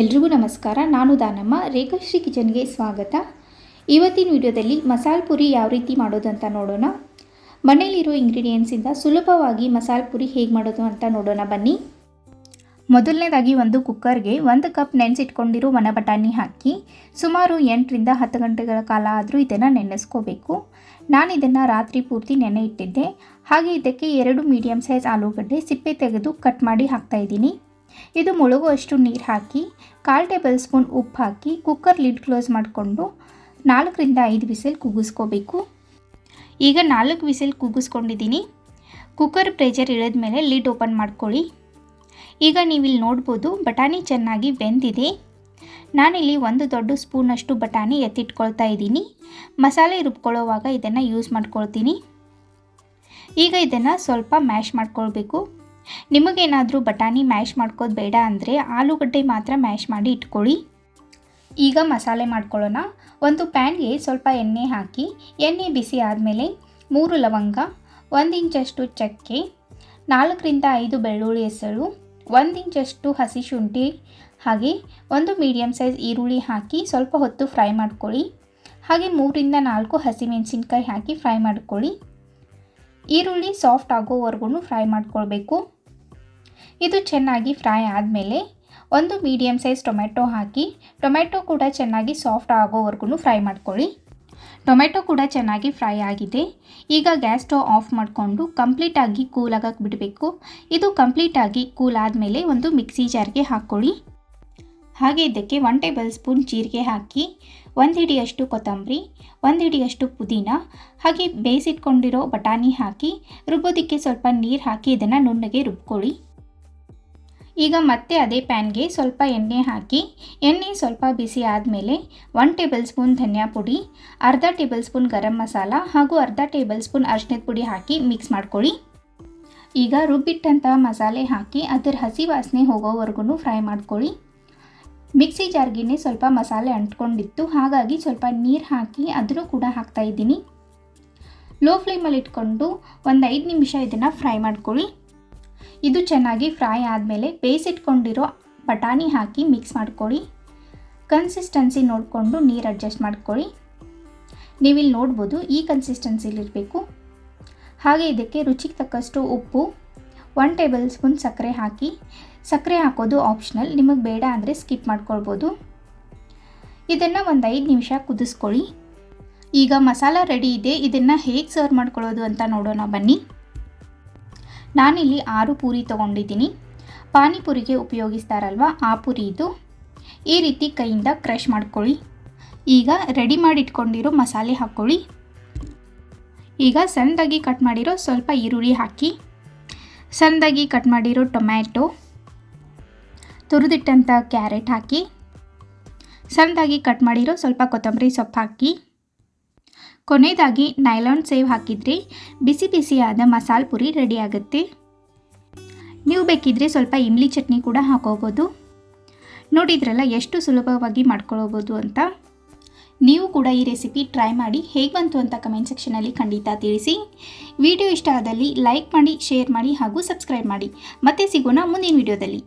ಎಲ್ರಿಗೂ ನಮಸ್ಕಾರ. ನಾನು ದಾನಮ್ಮ, ರೇಖಾಶ್ರೀ ಕಿಚನ್ಗೆ ಸ್ವಾಗತ. ಇವತ್ತಿನ ವಿಡಿಯೋದಲ್ಲಿ ಮಸಾಲ ಪುರಿ ಯಾವ ರೀತಿ ಮಾಡೋದು ಅಂತ ನೋಡೋಣ ಮನೇಲಿರೋ ಇಂಗ್ರೀಡಿಯೆಂಟ್ಸಿಂದ ಸುಲಭವಾಗಿ ಮಸಾಲ ಪುರಿ ಹೇಗೆ ಮಾಡೋದು ಅಂತ ನೋಡೋಣ ಬನ್ನಿ. ಮೊದಲನೇದಾಗಿ ಒಂದು ಕುಕ್ಕರ್ಗೆ ಒಂದು ಕಪ್ ನೆನೆಸಿಟ್ಕೊಂಡಿರೋ ಒಣ ಬಟಾಣಿ ಹಾಕಿ ಸುಮಾರು ಎಂಟರಿಂದ ಹತ್ತು ಗಂಟೆಗಳ ಕಾಲ ಆದರೂ ಇದನ್ನು ನೆನೆಸ್ಕೋಬೇಕು. ನಾನು ಇದನ್ನು ರಾತ್ರಿ ಪೂರ್ತಿ ನೆನೆ ಇಟ್ಟಿದ್ದೆ. ಹಾಗೆ ಇದಕ್ಕೆ ಎರಡು ಮೀಡಿಯಮ್ ಸೈಜ್ ಆಲೂಗಡ್ಡೆ ಸಿಪ್ಪೆ ತೆಗೆದು ಕಟ್ ಮಾಡಿ ಹಾಕ್ತಾಯಿದ್ದೀನಿ ಇದು ಮುಳುಗುವಷ್ಟು ನೀರು ಹಾಕಿ, ಕಾಲು ಟೇಬಲ್ ಸ್ಪೂನ್ ಉಪ್ಪು ಹಾಕಿ ಕುಕ್ಕರ್ ಲಿಡ್ ಕ್ಲೋಸ್ ಮಾಡಿಕೊಂಡು ನಾಲ್ಕರಿಂದ ಐದು ವಿಸಿಲ್ ಕುಗ್ಗಿಸ್ಕೋಬೇಕು. ಈಗ ನಾಲ್ಕು ವಿಸಿಲ್ ಕೂಗಿಸ್ಕೊಂಡಿದ್ದೀನಿ ಕುಕ್ಕರ್ ಪ್ರೆಷರ್ ಇಳಿದ ಮೇಲೆ ಲಿಡ್ ಓಪನ್ ಮಾಡ್ಕೊಳ್ಳಿ. ಈಗ ನೀವಿಲ್ಲಿ ನೋಡ್ಬೋದು ಬಟಾಣಿ ಚೆನ್ನಾಗಿ ಬೆಂದಿದೆ. ನಾನಿಲ್ಲಿ ಒಂದು ದೊಡ್ಡ ಸ್ಪೂನಷ್ಟು ಬಟಾಣಿ ಎತ್ತಿಟ್ಕೊಳ್ತಾ ಇದ್ದೀನಿ. ಮಸಾಲೆ ರುಬ್ಕೊಳ್ಳೋವಾಗ ಇದನ್ನು ಯೂಸ್ ಮಾಡ್ಕೊಳ್ತೀನಿ. ಈಗ ಇದನ್ನು ಸ್ವಲ್ಪ ಮ್ಯಾಶ್ ಮಾಡ್ಕೊಳ್ಬೇಕು. ನಿಮಗೇನಾದರೂ ಬಟಾಣಿ ಮ್ಯಾಶ್ ಮಾಡ್ಕೋದು ಬೇಡ ಅಂದರೆ ಆಲೂಗಡ್ಡೆ ಮಾತ್ರ ಮ್ಯಾಶ್ ಮಾಡಿ ಇಟ್ಕೊಳ್ಳಿ. ಈಗ ಮಸಾಲೆ ಮಾಡ್ಕೊಳ್ಳೋಣ. ಒಂದು ಪ್ಯಾನ್ಗೆ ಸ್ವಲ್ಪ ಎಣ್ಣೆ ಹಾಕಿ, ಎಣ್ಣೆ ಬಿಸಿ ಆದಮೇಲೆ ಮೂರು ಲವಂಗ, ಒಂದು ಇಂಚಷ್ಟು ಚಕ್ಕೆ, ನಾಲ್ಕರಿಂದ ಐದು ಬೆಳ್ಳುಳ್ಳಿ ಹೆಸರು, ಒಂದು ಇಂಚಷ್ಟು ಹಸಿ ಶುಂಠಿ, ಹಾಗೆ ಒಂದು ಮೀಡಿಯಮ್ ಸೈಜ್ ಈರುಳ್ಳಿ ಹಾಕಿ ಸ್ವಲ್ಪ ಹೊತ್ತು ಫ್ರೈ ಮಾಡ್ಕೊಳ್ಳಿ. ಹಾಗೆ ಮೂರಿಂದ ನಾಲ್ಕು ಹಸಿಮೆಣಸಿನ್ಕಾಯಿ ಹಾಕಿ ಫ್ರೈ ಮಾಡ್ಕೊಳ್ಳಿ. ಈರುಳ್ಳಿ ಸಾಫ್ಟ್ ಆಗೋವರೆಗೂ ಫ್ರೈ ಮಾಡ್ಕೊಳ್ಬೇಕು. ಇದು ಚೆನ್ನಾಗಿ ಫ್ರೈ ಆದಮೇಲೆ ಒಂದು ಮೀಡಿಯಮ್ ಸೈಜ್ ಟೊಮೆಟೊ ಹಾಕಿ ಟೊಮೆಟೊ ಕೂಡ ಚೆನ್ನಾಗಿ ಸಾಫ್ಟ್ ಆಗೋವರೆಗೂ ಫ್ರೈ ಮಾಡ್ಕೊಳ್ಳಿ. ಟೊಮೆಟೊ ಕೂಡ ಚೆನ್ನಾಗಿ ಫ್ರೈ ಆಗಿದೆ. ಈಗ ಗ್ಯಾಸ್ ಸ್ಟವ್ ಆಫ್ ಮಾಡಿಕೊಂಡು ಕಂಪ್ಲೀಟಾಗಿ ಕೂಲ್ ಆಗಕ್ಕೆ ಬಿಡಬೇಕು. ಇದು ಕಂಪ್ಲೀಟಾಗಿ ಕೂಲ್ ಆದಮೇಲೆ ಒಂದು ಮಿಕ್ಸಿ ಜಾರ್ಗೆ ಹಾಕ್ಕೊಳ್ಳಿ. ಹಾಗೆ ಇದಕ್ಕೆ ಒನ್ ಟೇಬಲ್ ಸ್ಪೂನ್ ಜೀರಿಗೆ ಹಾಕಿ, ಒಂದು ಹಿಡಿಯಷ್ಟು ಕೊತ್ತಂಬರಿ, ಒಂದು ಹಿಡಿಯಷ್ಟು ಪುದೀನ, ಹಾಗೆ ಬೇಯಿಸಿಟ್ಕೊಂಡಿರೋ ಬಟಾಣಿ ಹಾಕಿ, ರುಬ್ಬೋದಕ್ಕೆ ಸ್ವಲ್ಪ ನೀರು ಹಾಕಿ ಇದನ್ನು ನುಣ್ಣಗೆ ರುಬ್ಕೊಳ್ಳಿ. ಈಗ ಮತ್ತೆ ಅದೇ ಪ್ಯಾನ್ಗೆ ಸ್ವಲ್ಪ ಎಣ್ಣೆ ಹಾಕಿ, ಎಣ್ಣೆ ಸ್ವಲ್ಪ ಬಿಸಿ ಆದಮೇಲೆ ಒನ್ ಟೇಬಲ್ ಸ್ಪೂನ್ ಧನಿಯಾ ಪುಡಿ, ಅರ್ಧ ಟೇಬಲ್ ಸ್ಪೂನ್ ಗರಂ ಮಸಾಲ ಹಾಗೂ ಅರ್ಧ ಟೇಬಲ್ ಸ್ಪೂನ್ ಅರ್ಶಿನದ ಪುಡಿ ಹಾಕಿ ಮಿಕ್ಸ್ ಮಾಡ್ಕೊಳ್ಳಿ. ಈಗ ರುಬ್ಬಿಟ್ಟಂತಹ ಮಸಾಲೆ ಹಾಕಿ ಅದರ ಹಸಿ ವಾಸನೆ ಹೋಗೋವರೆಗೂ ಫ್ರೈ ಮಾಡ್ಕೊಳ್ಳಿ. ಮಿಕ್ಸಿ ಜಾರ್ಗಿನೇ ಸ್ವಲ್ಪ ಮಸಾಲೆ ಅಂಟ್ಕೊಂಡಿತ್ತು, ಹಾಗಾಗಿ ಸ್ವಲ್ಪ ನೀರು ಹಾಕಿ ಅದನ್ನು ಕೂಡ ಹಾಕ್ತಾ ಇದ್ದೀನಿ. ಲೋ ಫ್ಲೇಮಲ್ಲಿ ಇಟ್ಕೊಂಡು ಒಂದು ಐದು ನಿಮಿಷ ಇದನ್ನು ಫ್ರೈ ಮಾಡ್ಕೊಳ್ಳಿ. ಇದು ಚೆನ್ನಾಗಿ ಫ್ರೈ ಆದಮೇಲೆ ಬೇಯಿಸಿಟ್ಕೊಂಡಿರೋ ಬಟಾಣಿ ಹಾಕಿ ಮಿಕ್ಸ್ ಮಾಡ್ಕೊಳ್ಳಿ. ಕನ್ಸಿಸ್ಟೆನ್ಸಿ ನೋಡಿಕೊಂಡು ನೀರು ಅಡ್ಜಸ್ಟ್ ಮಾಡ್ಕೊಳ್ಳಿ. ನೀವಿಲ್ಲಿ ನೋಡ್ಬೋದು ಈ ಕನ್ಸಿಸ್ಟೆನ್ಸಿಲಿರಬೇಕು ಹಾಗೆ ಇದಕ್ಕೆ ರುಚಿಗೆ ತಕ್ಕಷ್ಟು ಉಪ್ಪು ಒನ್ ಟೇಬಲ್ ಸ್ಪೂನ್ ಸಕ್ಕರೆ ಹಾಕಿ. ಸಕ್ಕರೆ ಹಾಕೋದು ಆಪ್ಷನಲ್ ನಿಮಗೆ ಬೇಡ ಅಂದರೆ ಸ್ಕಿಪ್ ಮಾಡ್ಕೊಳ್ಬೋದು. ಇದನ್ನು ಒಂದು ಐದು ನಿಮಿಷ ಕುದಿಸ್ಕೊಳ್ಳಿ. ಈಗ ಮಸಾಲ ರೆಡಿ ಇದೆ, ಇದನ್ನು ಹೇಗೆ ಸರ್ವ್ ಮಾಡ್ಕೊಳ್ಳೋದು ಅಂತ ನೋಡೋಣ ಬನ್ನಿ. ನಾನಿಲ್ಲಿ ಆರು ಪೂರಿ ತೊಗೊಂಡಿದ್ದೀನಿ. ಪಾನಿಪುರಿಗೆ ಉಪಯೋಗಿಸ್ತಾರಲ್ವ ಆ ಪುರಿ ಇದು ಈ ರೀತಿ ಕೈಯಿಂದ ಕ್ರಷ್ ಮಾಡ್ಕೊಳ್ಳಿ. ಈಗ ರೆಡಿ ಮಾಡಿ ಇಟ್ಕೊಂಡಿರೋ ಮಸಾಲೆ ಹಾಕ್ಕೊಳ್ಳಿ. ಈಗ ಸಣ್ಣದಾಗಿ ಕಟ್ ಮಾಡಿರೋ ಸ್ವಲ್ಪ ಈರುಳ್ಳಿ ಹಾಕಿ, ಸಣ್ಣದಾಗಿ ಕಟ್ ಮಾಡಿರೋ ಟೊಮ್ಯಾಟೊ ತುರಿದಿಟ್ಟಂಥ ಕ್ಯಾರೆಟ್ ಹಾಕಿ, ಸಣ್ಣದಾಗಿ ಕಟ್ ಮಾಡಿರೋ ಸ್ವಲ್ಪ ಕೊತ್ತಂಬರಿ ಸೊಪ್ಪು ಹಾಕಿ ಕೊನೆಯದಾಗಿ ನೈಲಾನ್ ಸೇವ್ ಹಾಕಿದರೆ ಬಿಸಿ ಬಿಸಿಯಾದ ಮಸಾಲೆ ಪುರಿ ರೆಡಿ ಆಗುತ್ತೆ ನೀವು ಬೇಕಿದ್ದರೆ ಸ್ವಲ್ಪ ಇಮ್ಲಿ ಚಟ್ನಿ ಕೂಡ ಹಾಕೋಬೋದು. ನೋಡಿದ್ರಲ್ಲ, ಎಷ್ಟು ಸುಲಭವಾಗಿ ಮಾಡ್ಕೊಳ್ಬೋದು ಅಂತ. ನೀವು ಕೂಡ ಈ ರೆಸಿಪಿ ಟ್ರೈ ಮಾಡಿ, ಹೇಗೆ ಬಂತು ಅಂತ ಕಮೆಂಟ್ ಸೆಕ್ಷನಲ್ಲಿ ಖಂಡಿತ ತಿಳಿಸಿ. ವಿಡಿಯೋ ಇಷ್ಟ ಆದಲ್ಲಿ ಲೈಕ್ ಮಾಡಿ, ಶೇರ್ ಮಾಡಿ ಹಾಗೂ ಸಬ್ಸ್ಕ್ರೈಬ್ ಮಾಡಿ. ಮತ್ತೆ ಸಿಗೋಣ ಮುಂದಿನ ವಿಡಿಯೋದಲ್ಲಿ.